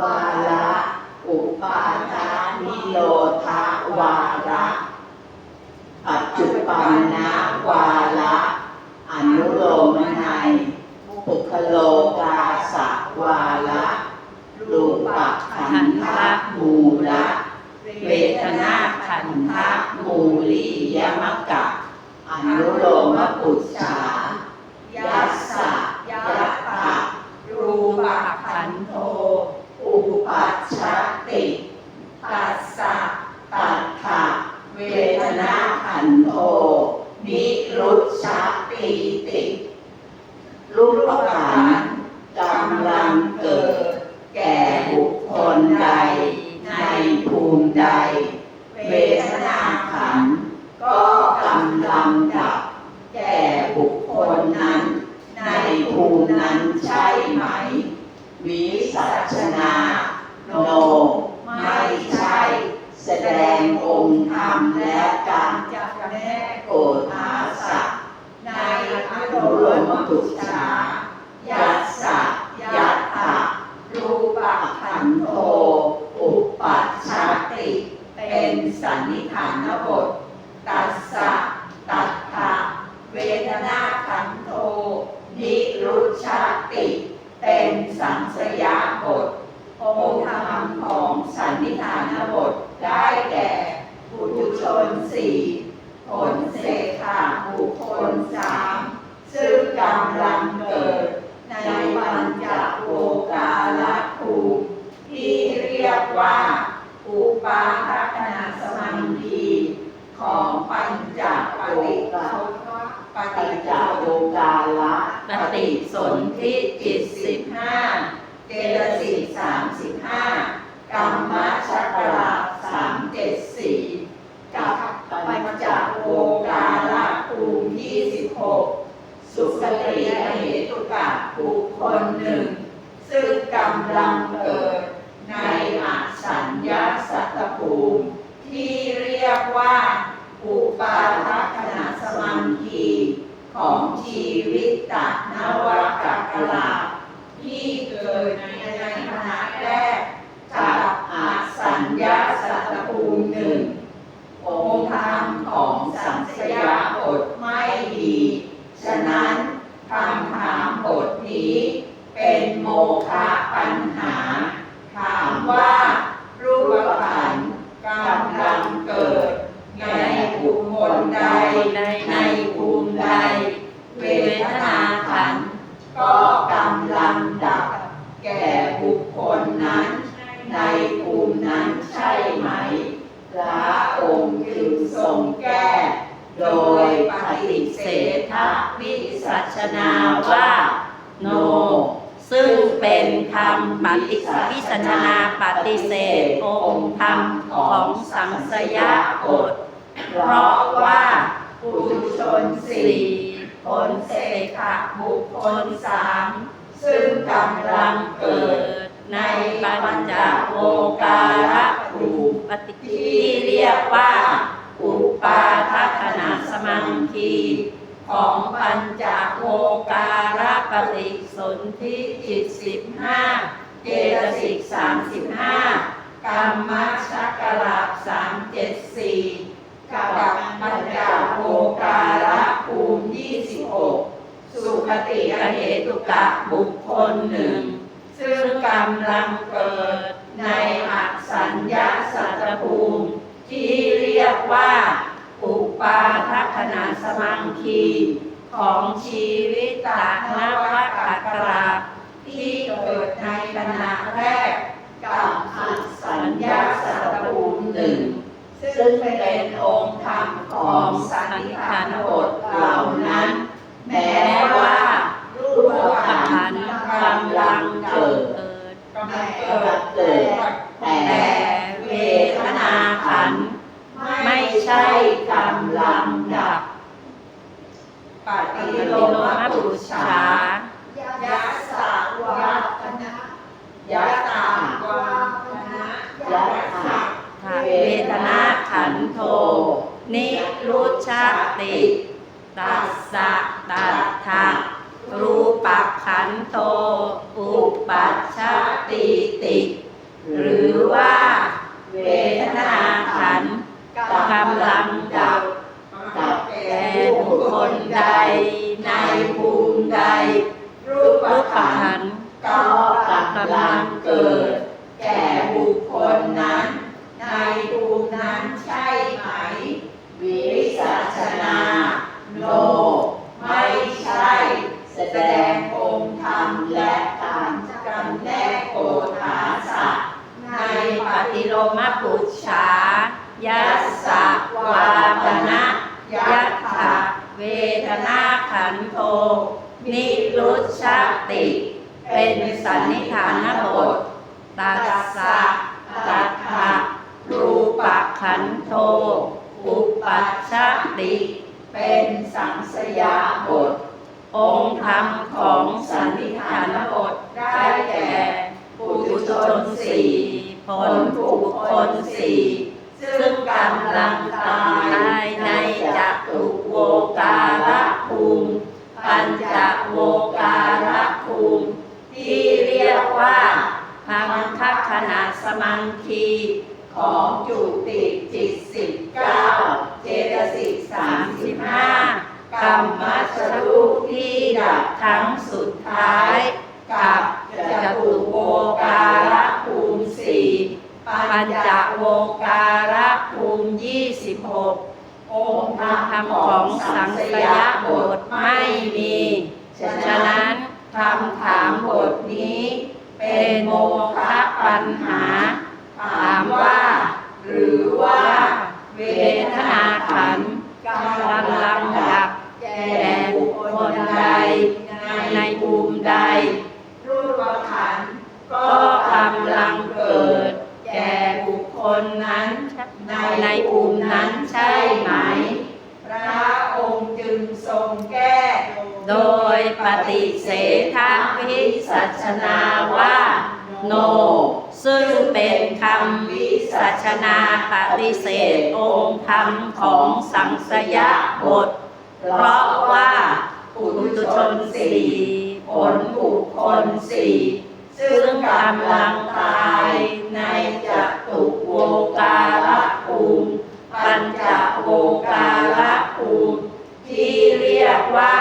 วาระอุปาทานิโรธาวาระปัจจุบันนะวาระอนุโลมนัยปุคโลกาสะวาระรูปขันธมูละเวทนาขันธมูลียมกะอนุโลมปุจฉายัสสะยัตถะรูปขันโท ปัจฉติตัสสะตัทธะเวทนาขันโท นิรุชชปีติ รูปขันธ์กำลังเกิด แก่บุคคลใด ในภูมิใด เวทนาขันธ์ก็กำลังดับ แก่บุคคลนั้น ในภูมินั้นใช่ไหม วิสัชนา โน ไม่ใช่ แสดงองค์ธรรมและการจักแนกโกธาสะในอนุ โลมปุจฉายัสสะยัตถะรูปขันโท อุปัชชติ เป็นสันนิฐานบท ตัสสะตัทธะเวทนาขันโท นิรุชาติ เป็นสังสยาบท องค์ธรรมของสันนิฐานบทได้แก่ปุถุชนสี่ผลเสขะบุคคลสามซึ่งกำลังเกิด ในปัญจโวกาลภูมิที่เรียกว่า อุปาทัคณสมังคีของปัญจปฏิกาปฏิจจโวกาละ ปฏิสนธิจิตสิบห้า เจตสิกสามสิบห้ากรรมชักราสามเจ็ดสี่กับปัญจโวกาละภูมิยี่สิบหกสุขติเหตุกะบุคคลหนึ่ง ซึ่งกำลังเกิดในอสัญญาสัตตภูมิ ที่เรียก ว่า อุปาทัคณสมังคีของชีวิตตนวกักลาที่เกิดในในคณะแรกกับอาสัญญาสัตตภูมิหนึ่ง องค์ธรรมของสังสยาบทไม่ดี ฉะนั้นคำถามบทนี้ เป็นโมฆะปัญหา ถามว่า รูปขันธ์กำลังเกิด ในบุคคลใด ในภูมิใด เวทนาขันธ์ ก็กำลังดับ แก่บุคคลนั้น ในภูมินั้นใช่ไหม พระองค์จึงทรงแก้ โดยปฏิเสธวิสัชนาว่า โน ซึ่ง เป็นคำปฏิวิสัชนาปฏิเสธองค์ธรรมของสังสยาบทเพราะว่าปุถุชนสี่สี่ผลเสขะบุคคลสามซึ่งกำลังเกิดในปัญจโวการะภูปฏิที่เรียกว่า อุปาทัคณะสมังคี ของปัญจโวการะปฏิสนธิจิตสิบห้าเจตสิกสามสิบห้ากรรมชักกลาบสามเจ็ดสี่กับปัญจโภการะภูมิยี่สิบหกสุขติอเหตุกะบุคคลหนึ่ง ซึ่งกำลังเกิดในอัสัญญาสัตภูมิที่เรียกว่า ปาทัคณะสมังคีของชีวิตตานวกักราที่เกิดในขณะแรกกับอัสัญญาสัตตภูมิหนึ่ง ซึ่งเป็นองค์ธรรมของสันนิฐานบทเหล่านั้น แม้ว่ารูปขันธ์กำลังเกิดเกิดแต่เกิดแต่แต่เวเวททนานาขัขันนธ์ธ์ ไม่ใช่กำลังดับ ปฏิโลมปุจฉายัสสาวาคณะยะตาวาคณะยัสสะเวทนาขันโท นิรุชติตัสสะตัทธะรูปขันโท อุปัชชติติ หรือว่าเวทนาขันธ์ กำลังดับกับแก่บุคคลใด ในภูมิใด รูปขันธ์ก็กำลังเกิด แก่บุคคลนั้นภูมินั้นใช่ไหม วิสัชนา โน ไม่ใช่ แสดงองค์ธรรมและการจำแนกโอฐาสะใน ป ป ฏิ ฏิ โล โล ม ม ปุจฉายัสสะวาปนะยัตถะเวทนาขันโท นิรุชชติ เป็นสันนิฐานบท ตัสสะตัทธะรูปขันโท อุปั ชติ เป็นสังสยาบท องค์ธรรมของสันนิฐานบทได้แก่ปุถุชนสี่ผลบุคคลสี่ซึ่งกำลังตายในจัตุโวการะภูมิปัญจโวการะภูมิที่เรียกว่าพังคขณะสมังคี ของจุติจิตสิบเก้าเจตสิกสามสิบห้ากรรมชรูปที่ดับทั้งสุดท้าย กับจตุโวการะภูมิสี่ปัญจโวการะภูมิยี่สิบหกองค์ธรรมของสังสยบทไม่มี ฉะนั้นคำถามบทนี้ เป็นโมฆะปัญหา ถามว่า หรือว่าเวทนาขันกำลังดับแก่บุคคลใดในภูมิใด รูปขันก็กำลังเกิด แก่บุคคลนั้น ในภูมินั้นใช่ไหม พระองค์จึงทรงแก้ โดยปฏิเสธวิสัชนาว่า โน ซึ่งเป็นคำวิสัชนาปฏิเสธองค์ธรรมของสังสยบท เพราะว่าปุถุชนสี่ผลบุคคลสี่ซึ่งกำลังตายในจตุโวการะภูมิปัญจโวการะภูมิที่เรียกว่า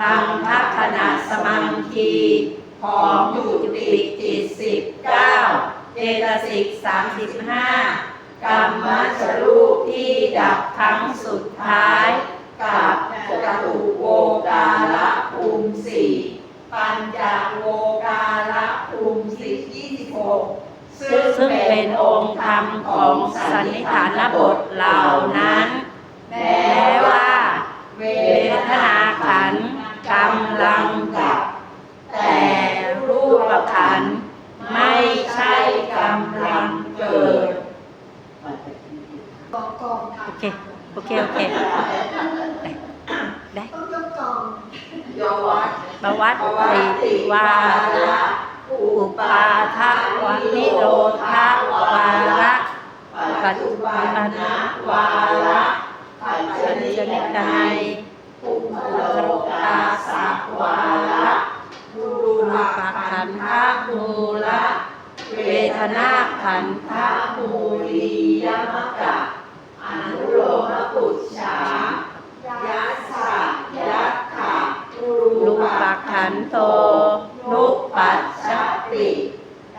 ทางพัฒนาสมังคีของจุติ 35 กรรมสรูปที่ดับทั้งสุดท้าย กับจตุโวกาละภูมิสี่ปัญจโวกาละภูมิสิยี่สิบหกซึ่งเป็นองค์ธรรมของสันนิฐานบทเหล่านั้น แม้ว่า เวทนาขันกำลังดับ เคโอเคได้ต้องยกกองโยวัตบวัตติวาระอุปาทวานิโรธาวาระปัจจุบันนะวาระปัจฉันจุจะบันินกาในยภูมิโลกาสักวาระรูปขันธมูละเวทนาขันธมูลียมกะ อนุโลมปุจฉายัสสะยัตถะรูรูปปขัขันนโตโต นุปัสชสะติ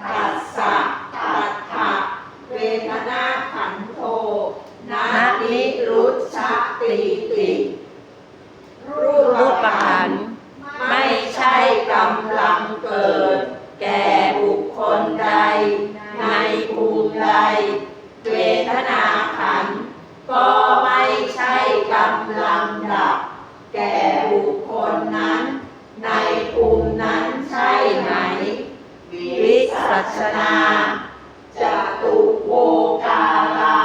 ตัสสะตัทธะเวทนาขันโทนานิรุชชติติ รู รู ป ป ขั ขั น น ธ์ ธ์ ไม่ ไม่ ใช่ ใช่ กำ กำ ลั ลั ง ง เกิ เกิ ด ด แก่บุคคลใด ในภูมิใด เวทนาขันธ์ก็ไม่ใช่กำลัง ดับ แก่บุคคลนั้น ในภูมินั้นใช่ไหม วิสัชนาจตุโวการา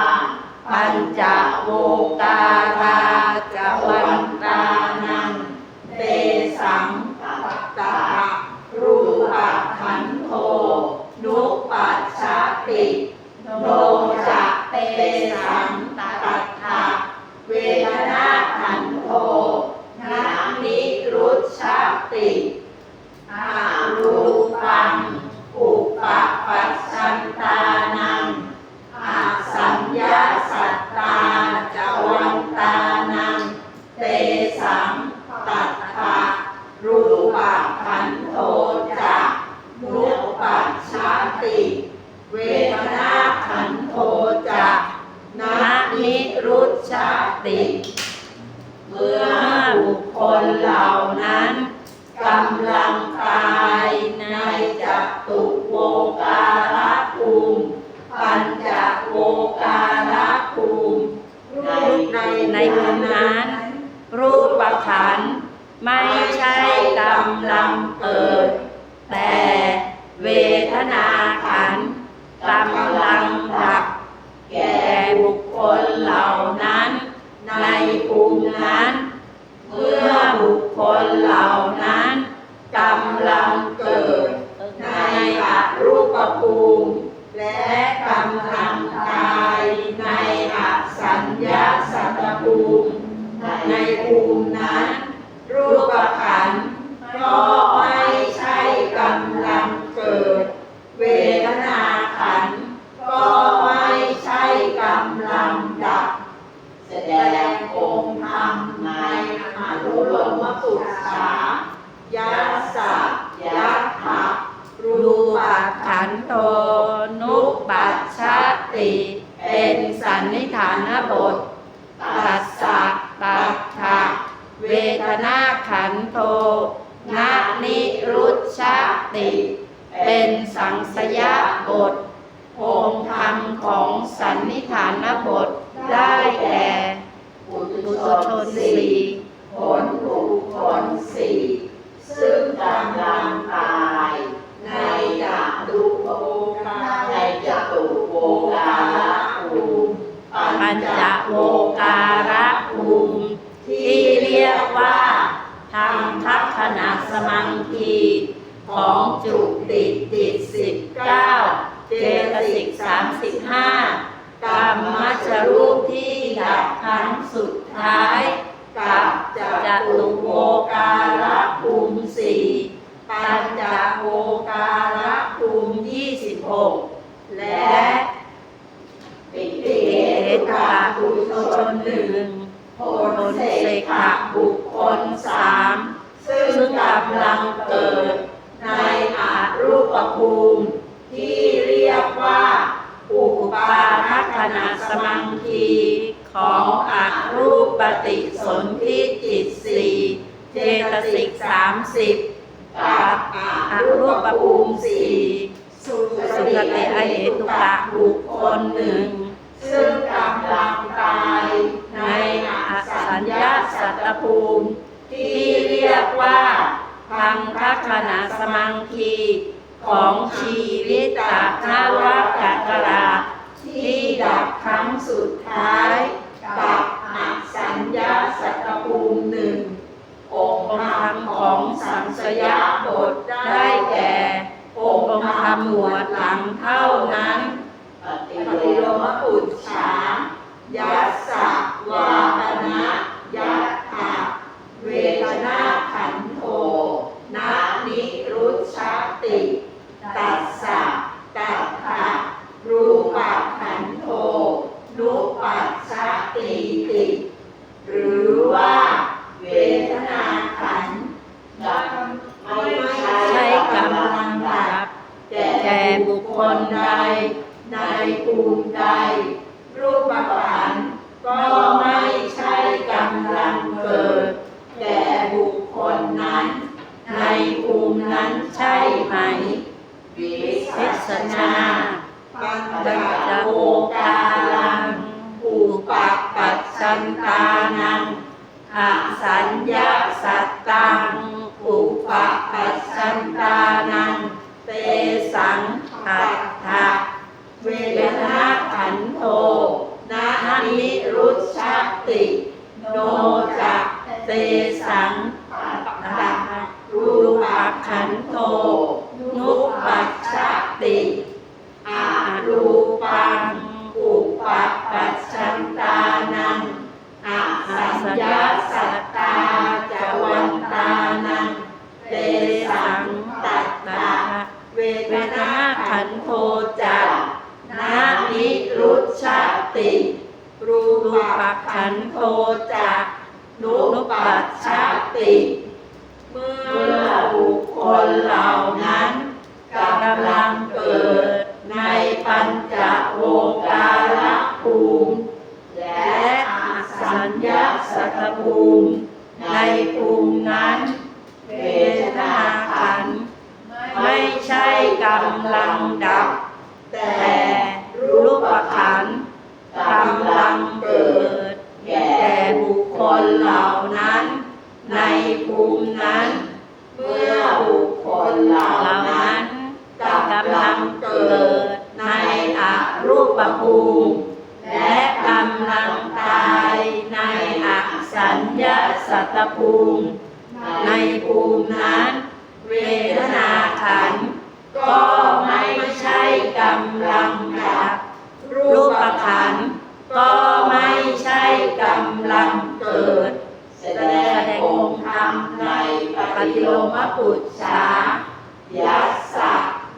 ปัญจโวการา ในภูมินั้น รูปขันธ์ไม่ใช่กำลังเกิด แต่เวทนาขันกำลังดับ แก่บุคคลเหล่านั้น ในภูมินั้น เมื่อบุคคลเหล่านั้นกำลังเกิด ในอรูปภูมิ ในภูมินั้น รูปขันธ์ก็ไม่ใช่กำลังเกิด เวทนาขันธ์ก็ไม่ใช่กำลังดับ แสดงองค์ธรรมในอนุโลมปุจฉา ยัสสะยัตถะรูปขันโทนุปัชชาติ เป็นสันนิฐานบท ตัสสะตัทธะเวทนาขันโทนะนิรุชชาติ เป็นสังสยาบทองค์ธรรมของสันนิฐานบทได้แก่ปุถุชนสี่ผลบุคคลสี่ซึ่งกำลังตายในจัตุโภกาในจตุโภการะภูมิปัญจโวการะภูมิที่เรียกว่าทำทักขณะสมังคี ของจุติติดสิบเก้าเจตสิกสามสิบห้ากรรมจรูปที่ดับครั้งสุดท้ายกับจตุโวการะภูมิสี่ปัญจโวการะภูมิยี่สิบหกและปิติเอเหตุตุกะกะปุปุถุถุชนหนึ่งงผผลเสกขบุคคลสามซึ่งกำลังเกิด ภูมิ ที่เรียกว่า อุปาทัขณะสมังคีของอรูปติสนธิจิตสี่เจตสิกสามสิบกับอรูปภูมิสี่สุสุขติอเหตุกะบุคคลหนึ่ง ซึ่งกำลังตายในอสัญญาสัตตภูมิ ที่เรียกว่าพังคขณะสมังคี ของชีวิตตนวกกราที่ดับครั้งสุดท้ายกับอสัญญาสัตตภูมิหนึ่งองค์ธรรมของสังสยาบทได้แก่องค์ธรรมหมวดหลังเท่านั้นั้นนปฏิโลมปุจฉายัส ตภูมิ ในภูมินั้น เวทนาขันธ์ก็ไม่ใช่กำลังดับ รูปขันธ์ก็ไม่ใช่กำลังเกิด แสดงองค์ธรรมในปฏิโลมปุจฉายัสสะ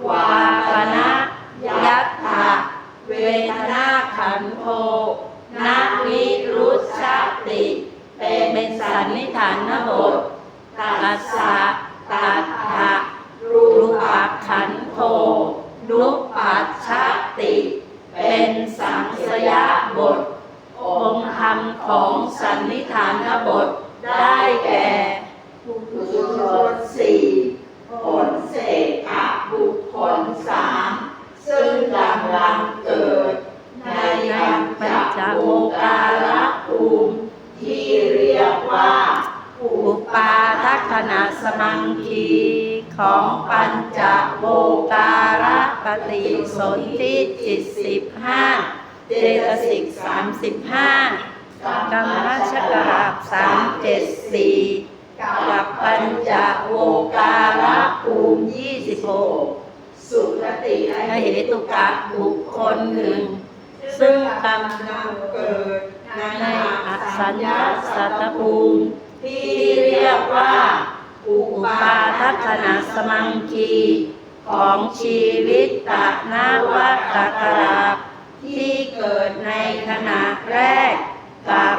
วาปนะยัตถะเวทนาขันโทนาวิ สันนิฐานบท ฏิสนธิจิตสิบห้าเจตสิกสามสิบห้ากรรมชกราบสามเจ็ดสี่กับปัญจโวการะภูมิยี่สิบหกสุขติอเหตุกะบุคคลหนึ่ง ซึ่งกำลังเกิดในอสัญญาสัตตภูมิที่เรียกว่า อุปาทัคณะสมังคี ของชีวิตตะนาวตกราบที่เกิดในขณะแรก กับ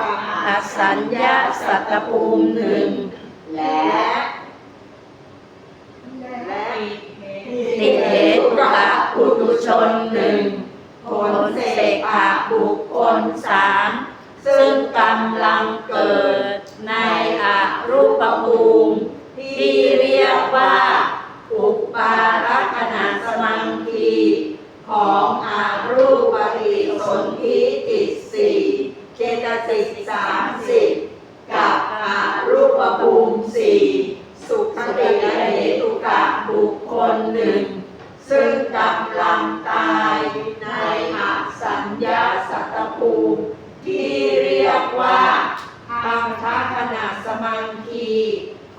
อสัญญาสัตตภูมิหนึ่ง และและติเหตุกะปุตุชนหนึ่งผลเสกขะบุคคลสามซึ่งกำลังเกิดในอรูปภูมิที่เรียกว่า อุปารักขณะสมังคีของอารูปปฏิสนธิจิตสี่เจตสิกสามสิบกับอารูปภูมิสี่สุขติและเหตุกะบุคคลหนึ่ง ซึ่งกำลังตายในอสัญญาสัตตภูมิที่เรียกว่าอังคขณะสมังคี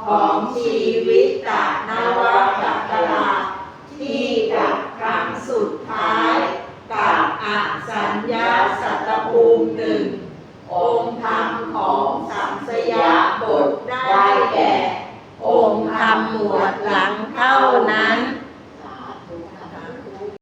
ของชีวิต